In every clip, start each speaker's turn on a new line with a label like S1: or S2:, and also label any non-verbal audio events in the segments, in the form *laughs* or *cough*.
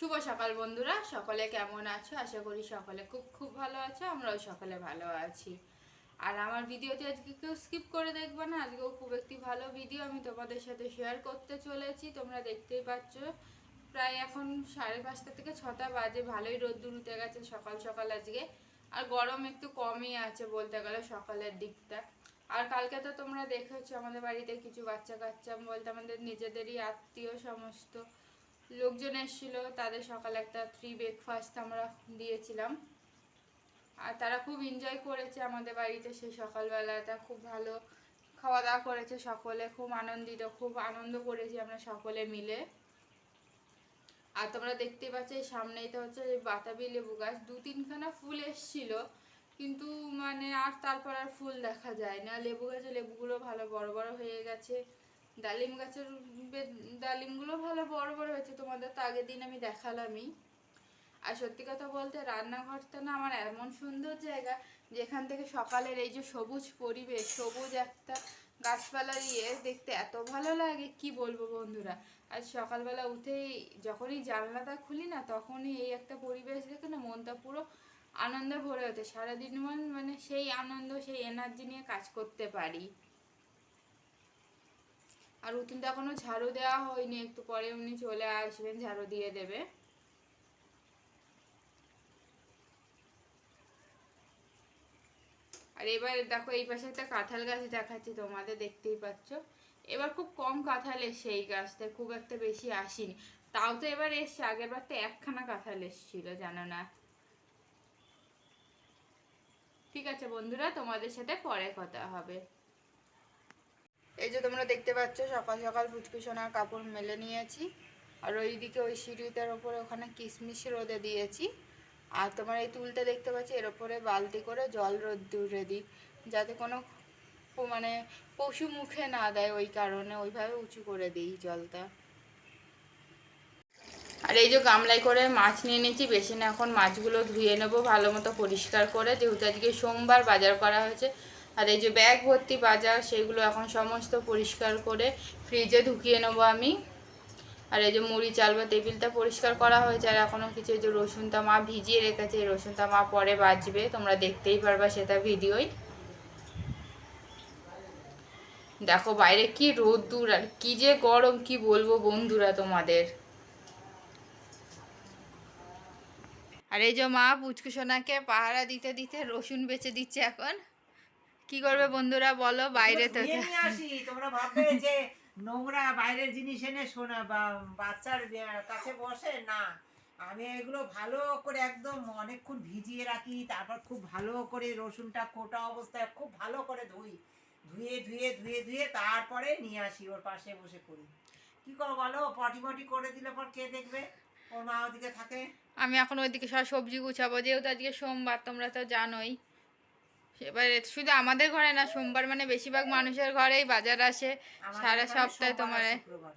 S1: শুভ সকাল বন্ধুরা, সকলে কেমন আছো? আশা করি সকলে খুব খুব ভালো আছো, আমরাও সকলে ভালো আছি। আর আমার ভিডিওটি আজকে কেউ স্কিপ করে দেখবে না আজকেও খুব একটি ভালো ভিডিও আমি তোমাদের সাথে শেয়ার করতে চলেছি, তোমরা দেখতেই পাচ্ছ। প্রায় এখন সাড়ে পাঁচটা থেকে ছটা বাজে, ভালোই রোদ্দুর উঠে গেছে সকাল সকাল আজকে। আর গরম একটু কমই আছে বলতে গেলে সকালের দিকটা। আর কালকে তো তোমরা দেখেছ, আমাদের বাড়িতে কিছু বাচ্চা কাচ্চা বলতে আমাদের নিজেদেরই আত্মীয় সমস্ত। লোকজন এসেছিল, তাদের সকালে একটা ফ্রি ব্রেকফাস্ট আমরা দিয়েছিলাম। আর তারা খুব এনজয় করেছে আমাদের বাড়িতে সেই সকালবেলাটা, খুব ভালো খাওয়া দাওয়া করেছে সকলে, খুব আনন্দিত, খুব আনন্দ করেছি আমরা সকলে মিলে। আর তোমরা দেখতে পাচ্ছ সামনেই তো হচ্ছে বাতাবি লেবু গাছ। দু তিনখানা ফুল এসছিল, কিন্তু মানে আর তারপর আর ফুল দেখা যায় না। লেবু গাছে লেবুগুলো ভালো বড় বড় হয়ে গেছে। ডালিম গাছের ডালিমগুলো ভালো বড় বড় হয়েছে, তোমাদের তো আগের দিন আমি দেখালামই। আর সত্যি কথা বলতে রান্নাঘরটা না আমার এমন সুন্দর জায়গা, যেখান থেকে সকালের এই যে সবুজ পরিবেশ, সবুজ একটা গাছপালা দিয়ে দেখতে এত ভালো লাগে, কি বলব বন্ধুরা? আর সকালবেলা উঠেই যখনই জানলাটা খুলি না, তখনই এই একটা পরিবেশ দেখে না মনটা পুরো আনন্দে ভরে ওঠে। সারাদিন মানে সেই আনন্দ, সেই এনার্জি নিয়ে কাজ করতে পারি। আর উঠোনটা এখনও ঝাড়ু দেওয়া হয়নি, একটু পরে উনি চলে আসবেন, ঝাড়ু দিয়ে দেবে। আর এবার দেখো, এই পাশে একটা কাঁঠাল গাছ দেখাচ্ছি, তোমাদের দেখতেই পাচ্ছ। এবার খুব কম কাঁঠাল এসছে এই গাছটা খুব একটা বেশি আসেনি। তাও তো এবার এসছে, আগের বার তো একখানা কাঁঠাল এসছিল, জানো না। ঠিক আছে বন্ধুরা, তোমাদের সাথে পরে কথা হবে। এই যে তোমরা দেখতে পাচ্ছ, সকাল সকাল পুচকু সোনার কাপড় মেলে নিয়েছি। আর ওইদিকে ওই সিঁড়িটার ওপরে ওখানে কিশমিশ রোদে দিয়েছি। আর তোমার এই তুলতে দেখতে পাচ্ছি, এর ওপরে বালতি করে জল রোদ্দুরে দিই, যাতে কোনো মানে পশু মুখে না দেয় ওই কারণে, ওইভাবে উঁচু করে দিই জলটা। আর এই যে গামলায় করে মাছ নিয়ে নিয়েছি, বেশি না, এখন মাছগুলো ধুয়ে নেব, ভালো মতো পরিষ্কার করে। যেহেতু আজকে সোমবার বাজার করা হয়েছে আর এই যে ব্যাগ ভর্তি, বাজার, সেগুলো এখন সমস্ত পরিষ্কার করে ফ্রিজে ঢুকিয়ে নেব আমি। আর এই যে মুড়ি, চাল বা টেবিলটা পরিষ্কার করা হয়েছে, আর এখনও কিছু যে রসুনটা মা ভিজিয়ে রেখেছে, এই রসুনটা মা পরে বাজবে, তোমরা দেখতেই পারবা সেটা ভিডিওই। দেখো বাইরে কি রোদ্দুর, আর কি যে গরম, কি বলব বন্ধুরা তোমাদের। আর এই যে মা পুচকু সোনাকে পাহারা দিতে দিতে রসুন বেচে দিচ্ছে এখন। কি করবে বন্ধুরা বলো বাইরে তো
S2: নিয়ে আসি তোমরা ভাববে যে নোংরা বাইরের জিনিস এনে শোনা বা বাচ্চার কাছে বসে না। আমি এগুলো ভালো করে একদম অনেকক্ষণ ভিজিয়ে রাখি তারপর খুব ভালো করে রসুনটা কোটা অবস্থায় খুব ভালো করে ধুই। ধুয়ে ধুয়ে ধুয়ে ধুয়ে তারপরে নিয়ে আসি ওর পাশে বসে করি কি করো বলো? পটি পটি করে দিলে পর কে দেখবে? ওর মা ওদিকে থাকে।
S1: আমি এখন ওইদিকে সব সবজি গুছাবো যেহেতু আজকে সোমবার তোমরা তো জানোই। এবারে শুধু আমাদের ঘরে না সোমবার মানে বেশিরভাগ মানুষের ঘরেই বাজার আসে। সারা সপ্তাহে তোমার
S2: শুক্রবার।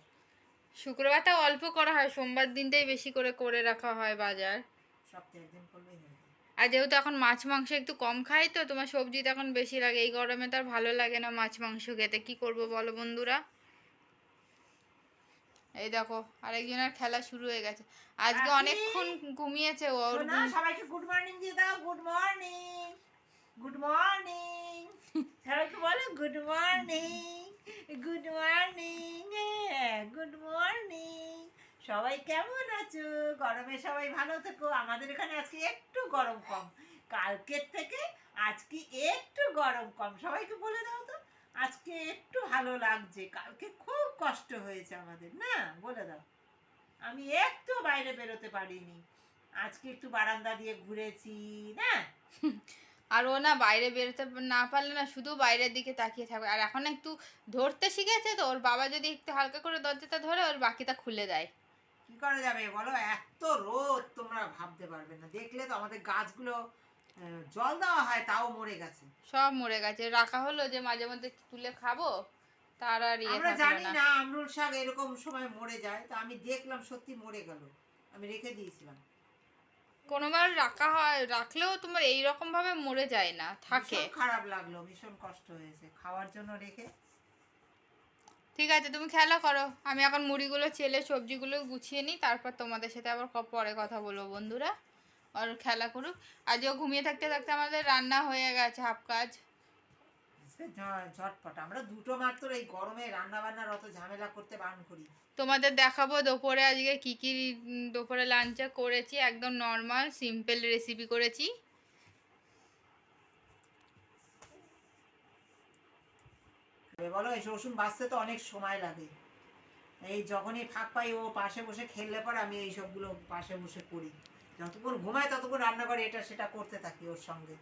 S1: শুক্রবারটা অল্প করা হয় সোমবার দিনটাই বেশি করে করে রাখা হয় বাজার। আর যেহেতু এখন মাছ মাংস একটু কম খাই তো তোমার সবজি তো এখন বেশি লাগে এই গরমে তো আর ভালো লাগে না মাছ মাংস খেতে। কি করব বলো বন্ধুরা? এই দেখো আরেকজনের খেলা শুরু হয়ে গেছে। আজকে অনেকক্ষণ ঘুমিয়েছে ওর
S2: সবাইকে গুড মর্নিং দিয়ে দাও গুড মর্নিং গুড মর্নিং সবাইকে বলো good morning good morning good morning সবাই কেমন আছো? গরমে সবাই ভালো থেকো। আমাদের এখানে আজকে একটু গরম কম। কালকের থেকে আজকে একটু গরম কম। সবাইকে বলে দাও তো, আজকে একটু ভালো লাগছে। কালকে খুব কষ্ট হয়েছে আমাদের, না? বলে দাও। আমি একটু বাইরে বেরোতে পারিনি। আজকে একটু বারান্দা দিয়ে ঘুরেছি, না? *laughs*
S1: আর ও না বাইরে বেরোতে না পারলে না শুধু বাইরের দিকে তাকিয়ে থাকবে। আর এখন একটু ধরতে শিখেছে তো ওর বাবা যদি একটু হালকা করে দরজাটা ধরে ওর বাকিটা খুলে দেয়।
S2: কি করা যাবে বলো? এত রোদ তোমরা ভাবতে পারবে না। দেখলে তো আমাদের গাছগুলো জল দেওয়া হয় তাও মরে গেছে।
S1: সব মরে গেছে। রাখা হলো যে মাঝে মধ্যে তুলে খাব তার আর ইয়ে
S2: আমরা জানি
S1: না।
S2: না আমরুল শাক এরকম সময় মরে যায়। তো আমি দেখলাম সত্যি মরে গেল। আমি রেখে দিয়েছিলাম।
S1: কোনোবার রাখা হয় রাখলেও তোমার এই রকম ভাবে মরে যায় না থাকে।
S2: খারাপ লাগল ভীষণ কষ্ট হয়েছে খাওয়ার জন্য রেখে।
S1: ঠিক আছে তুমি খেলা করো আমি এখন মুড়িগুলো চেলে সবজিগুলো গুছিয়ে নিই তারপর তোমাদের সাথে আবার পরে কথা বলব বন্ধুরা আর খেলা করুক। আজও ঘুমিয়ে থাকতে থাকতে আমাদের রান্না হয়ে গেছে হাফ কাজ।
S2: ঝটপট। আমরা দুটো মাত্র এই গরমে রান্না বান্নার অত ঝামেলা করতে বারণ করি।
S1: তোমাদের দেখাবো দুপুরে আজকে কি কি দুপুরে লাঞ্চে করেছি। একদম নর্মাল সিম্পল রেসিপি করেছি।
S2: বলো এই রসুন বাঁচতে তো অনেক সময় লাগে। এই যখনই ফাঁক পাই ও পাশে বসে খেললে পর আমি এই সবগুলো পাশে বসে করি। যতক্ষণ ঘুমায় ততক্ষণ রান্না করে এটা সেটা করতে থাকি ওর সঙ্গে।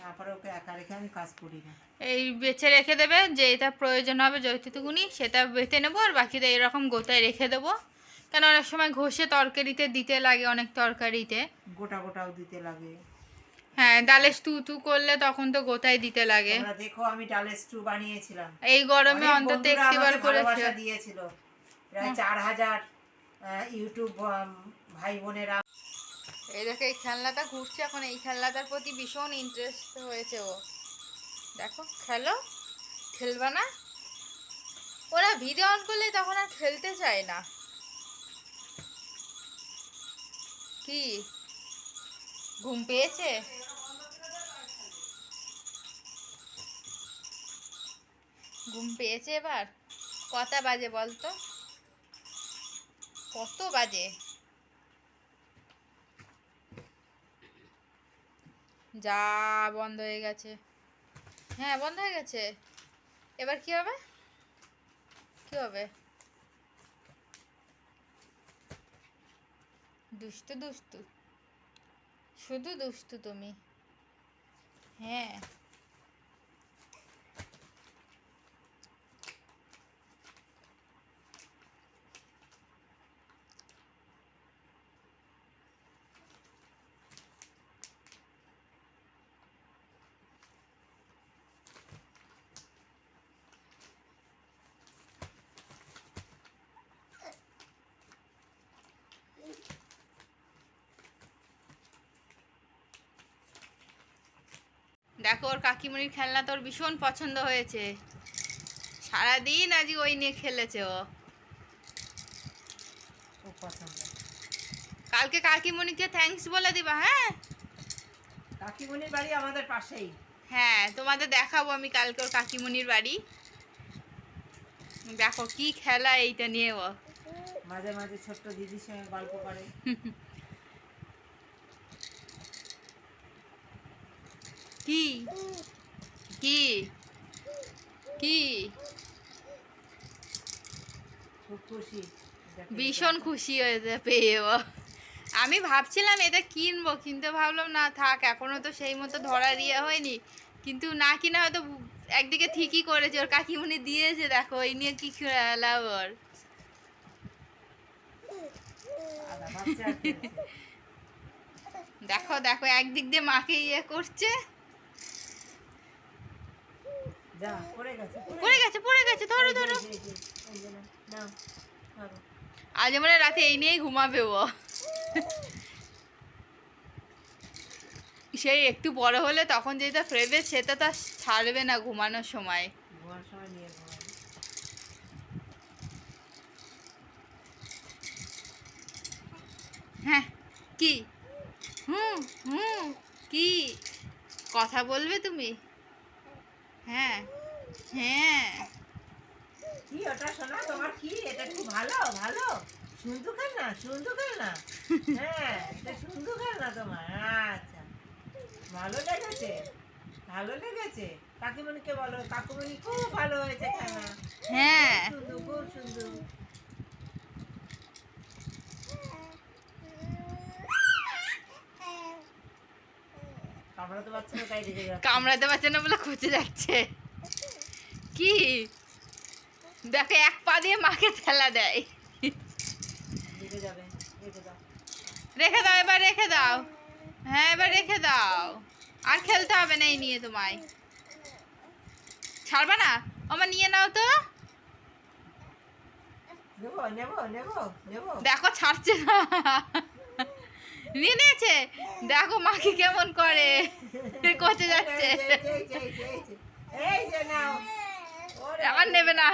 S2: তারপরে ওকে একা রেখে আমি কাজ করি না।
S1: এই বেছে রেখে দেবে যে এটা প্রয়োজন হবে যতটুকুনি সেটা বেটে নেব আর বাকিটা এরকম গোটায় রেখে দেবো। কেন অনেক সময় ঘষে তরকারিতে দিতে লাগে অনেক তরকারিতে।
S2: গোটা গোটাও দিতে লাগে।
S1: হ্যাঁ ডালে স্টু টু করলে তখন তো গোটায় দিতে লাগে।
S2: দেখো আমি ডালের স্টু বানিয়েছিলাম।
S1: এই গরমে অন্তত একটিবার করে
S2: দিয়েছিল। প্রায় চার হাজার ইউটিউব ভাই বোনেরা
S1: এই দেখো, এই খেলনাটা ঘুরছে এখন। এই খেলনাটার প্রতি ভীষণ ইন্টারেস্ট হয়েছে ও। দেখো, খেলো, খেলবা না। ওরা ভিডিও অন করলে তখন আর খেলতে চায় না। কি? ঘুম পেয়েছে? ঘুম পেয়েছে এবার? কটা বাজে বলতো? কত বাজে? যা বন্ধ হয়ে গেছে। হ্যাঁ বন্ধ হয়ে গেছে? এবার কি হবে? কি হবে? দুষ্টু দুষ্টু। শুধু দুষ্টু তুমি। হ্যাঁ। দেখো ওর কাকিমণির খেলনা তোর ভীষণ পছন্দ হয়েছে। সারাদিন আজকে ওই নিয়ে খেলেছে ও। কালকে কাকিমণিকে থ্যাঙ্কস বলে দিবা হ্যাঁ?
S2: কাকিমণির বাড়ি আমাদের পাশেই।
S1: হ্যাঁ তোমাদের দেখাবো আমি কালকে ওর কাকিমণির বাড়ি। দেখো কি খেলা এইটা নিয়ে ও।
S2: মাঝে মাঝে ছোট্ট দিদির সঙ্গে গল্প করে। *laughs*
S1: কি? কি? কি? ভীষণ খুশি হয়েছে পেয়ে আমি ভাবছিলাম এটা কিনবো কিন্তু ভাবলাম না থাক এখনও তো সেই মতো ধরা দিয়ে হয়নি। কিন্তু না কিনা হয়তো একদিকে ঠিকই করেছে। ওর কাকিমুনি দিয়েছে দেখো এই নিয়ে কি খেলা ওর। দেখো দেখো একদিক দিয়ে মাকে ইয়ে করছে।
S2: পড়ে গেছে
S1: পড়ে গেছে ধরো ধরো। আজ মানে রাতে এই নিয়েই ঘুমাবে ও। সেই একটু বড় হলে তখন যেটা ফ্রেবে সেটা তো ছাড়বে না ঘুমানোর সময়। হ্যাঁ কি? হুম হুম কি? কথা বলবে তুমি? হ্যাঁ। হ্যাঁ।
S2: কি ওটা শোনা তোমার কি? এটা খুব ভালো ভালো। সুন্দু খেলনা সুন্দু খেলনা। *laughs* হ্যাঁ এটা সুন্দু খেলনা তোমার। আচ্ছা। ভালো লেগেছে ভালো লেগেছে। কাকিমণিকে বলো কাকুমণি খুব ভালো হয়েছে খেলনা।
S1: হ্যাঁ।
S2: সুন্দর খুব সুন্দর না
S1: কামড়াতে পারছে না বলে খুঁজে যাচ্ছে। কি দেখো এক পা দিয়ে মাকে ঠেলা দেয় রেখে দাও এবার রেখে দাও হ্যাঁ এবার রেখে দাও আর খেলতে হবে না এই নিয়ে তোমায় ছাড়বা না আমার নিয়ে নাও তো দেখো ছাড়ছে না নিয়ে নিয়েছে দেখো মাকে কেমন করে করতে যাচ্ছে
S2: এই যে নাও
S1: আমার নেবে না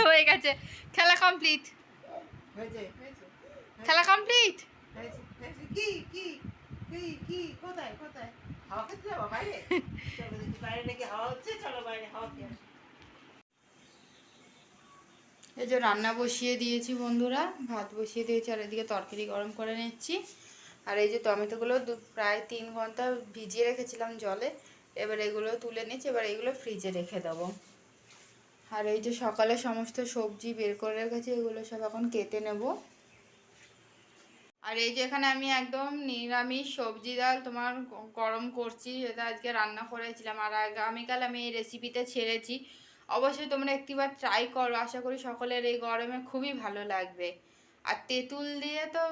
S1: হয়ে গেছে। খেলা কমপ্লিট
S2: হয়েছে হয়েছে
S1: খেলা কমপ্লিট
S2: হয়েছে হয়েছে। কি কি কি কি কোথায় কোথায়? হাওয়া খেতে যাব বাইরে? চলো দেখি বাইরে নাকি হাওয়া হচ্ছে চলো বাইরে হাওয়া খেয়ে
S1: এই যে রান্না বসিয়ে দিয়েছি বন্ধুরা ভাত বসিয়ে দিয়েছি আর এদিকে তরকারি গরম করে নিচ্ছি। আর এই যে টমেটোগুলো দু- প্রায় তিন ঘণ্টা ভিজিয়ে রেখেছিলাম জলে এবার এগুলো তুলে নিচ্ছি এবার এগুলো ফ্রিজে রেখে দেবো। আর এই যে সকালে সমস্ত সবজি বের করে রেখেছি, এগুলো সব এখন কেটে নেব। আর এই যে এখানে আমি একদম নিরামিষ সবজি ডাল তোমার গরম করছি যেটা আজকে রান্না করেছিলাম। আর আগামীকাল আমি এই রেসিপিতে ছেড়েছি। অবশ্যই তোমরা একটিবার ট্রাই করো, আশা করি সকলের এই গরমে খুবই ভালো লাগবে। আর তেঁতুল দিয়ে তো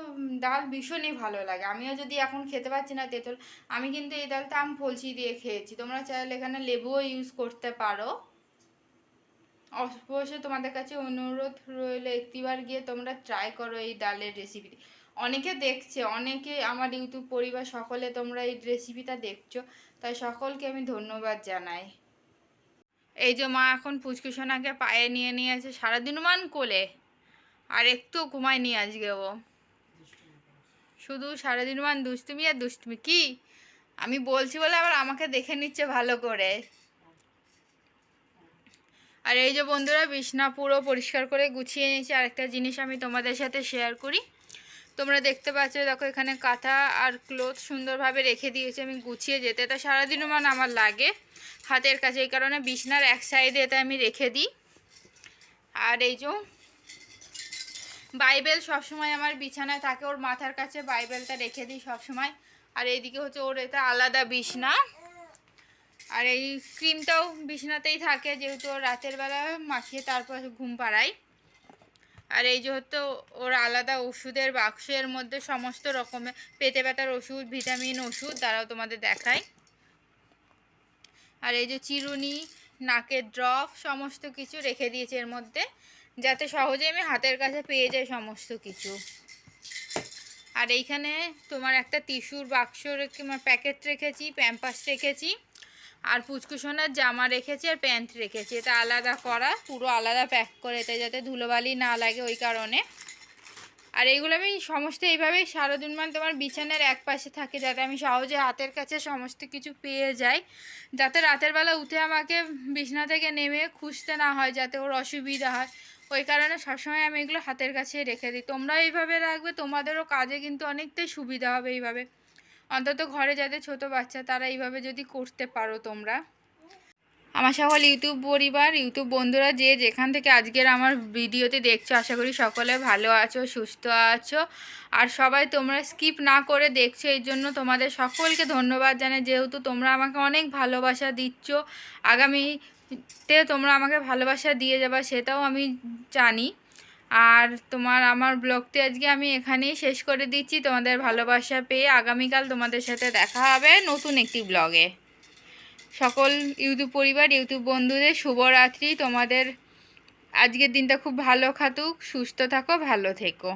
S1: ডাল ভীষণই ভালো লাগে। আমিও যদি এখন খেতে পাচ্ছি না তেঁতুল, আমি কিন্তু এই ডালটা আম ফলসি দিয়ে খেয়েছি। তোমরা চাইলে এখানে লেবুও ইউজ করতে পারো। অবশ্যই তোমাদের কাছে অনুরোধ রইল একটিবার গিয়ে তোমরা ট্রাই করো এই ডালের রেসিপিটি অনেকে দেখছে, অনেকে আমার ইউটিউব পরিবার সকলে তোমরা এই রেসিপিটা দেখছ, তাই সকলকে আমি ধন্যবাদ জানাই। এই যে মা এখন পুচকুসোনাকে পায়ে নিয়ে নিয়ে নিয়েছে সারাদিন মান কোলে, আর একটু ঘুমায় নিয়ে আজকে ও। শুধু সারাদিন মান দুষ্টুমি আর দুষ্টুমি, কি? আমি বলছি বলে আবার আমাকে দেখে নিচ্ছে ভালো করে। আর এই যে বন্ধুরা, বিছনা পুরো পরিষ্কার করে গুছিয়ে নিয়েছি। আরেকটা জিনিস আমি তোমাদের সাথে শেয়ার করি। তোমরা দেখতে পাচ্ছ, দেখো এখানে কাঁথা আর ক্লোথ সুন্দরভাবে রেখে দিয়েছি আমি গুছিয়ে যেতে। তা সারাদিনও মান আমার লাগে। হাতের কাছে এই কারণে বিছনার এক সাইডে এটা আমি রেখে দিই। আর এই যে বাইবেল সবসময় আমার বিছানায় থাকে। ওর মাথার কাছে বাইবেলটা রেখে দিই সবসময়। আর এইদিকে হচ্ছে ওর এটা আলাদা বিছনা। আর এই ক্রিমটাও বিছনাতেই থাকে, যেহেতু রাতের বেলা মাখিয়ে তারপর ঘুম পাড়াই আর এই যেহেতু ওর আলাদা ওষুধের বাক্সের মধ্যে সমস্ত রকমের পেটে ব্যথার ওষুধ, ভিটামিন ওষুধ তারাও তোমাদের দেখায়। আর এই যে চিরুনি, নাকের ড্রপ, সমস্ত কিছু রেখে দিয়েছে এর মধ্যে, যাতে সহজে আমি হাতের কাছে পেয়ে যাই সমস্ত কিছু। আর এইখানে তোমার একটা টিস্যুর বাক্স রেখে প্যাকেট রেখেছি, প্যাম্পাস রেখেছি। আর পুচকুসোনার জামা রেখেছি আর প্যান্ট রেখেছি। এটা আলাদা করা, পুরো আলাদা প্যাক করে এতে যাতে ধুলোবালি না লাগে ওই কারণে। আর এইগুলো আমি সমস্ত এইভাবেই সারাদিন মান তোমার বিছানার এক পাশে থাকে, যাতে আমি সহজে হাতের কাছে সমস্ত কিছু পেয়ে যাই। যাতে রাতের বেলা উঠে আমাকে বিছানা থেকে নেমে খুঁজতে না হয়, যাতে ওর অসুবিধা হয়। ওই কারণে সবসময় আমি এগুলো হাতের কাছে রেখে দিই। তোমরা এইভাবে রাখবে, তোমাদেরও কাজে কিন্তু অনেকটাই সুবিধা হবে এইভাবে। অন্তত ঘরে যাদের ছোট বাচ্চা, তারা এইভাবে যদি করতে পারো তোমরা। আমার সকল ইউটিউব পরিবার, ইউটিউব বন্ধুরা যে যেখান থেকে আজকের আমার ভিডিওতে দেখছ, আশা করি সকলে ভালো আছো, সুস্থ আছো। আর সবাই তোমরা স্কিপ না করে দেখছ এই জন্য তোমাদের সকলকে ধন্যবাদ জানাই। যেহেতু তোমরা আমাকে অনেক ভালোবাসা দিচ্ছ, আগামীতে তোমরা আমাকে ভালোবাসা দিয়ে যাবা, সেটাও আমি জানি। আর তোমার আমার ব্লগটি আজকে আমি এখানেই শেষ করে দিচ্ছি। তোমাদের ভালোবাসা পেয়ে আগামীকাল তোমাদের সাথে দেখা হবে নতুন একটি ব্লগে। সকল ইউটিউব পরিবার, ইউটিউব বন্ধুদের শুভরাত্রি। তোমাদের আজকের দিনটা খুব ভালো খাতুক সুস্থ থাকো, ভালো থেকো।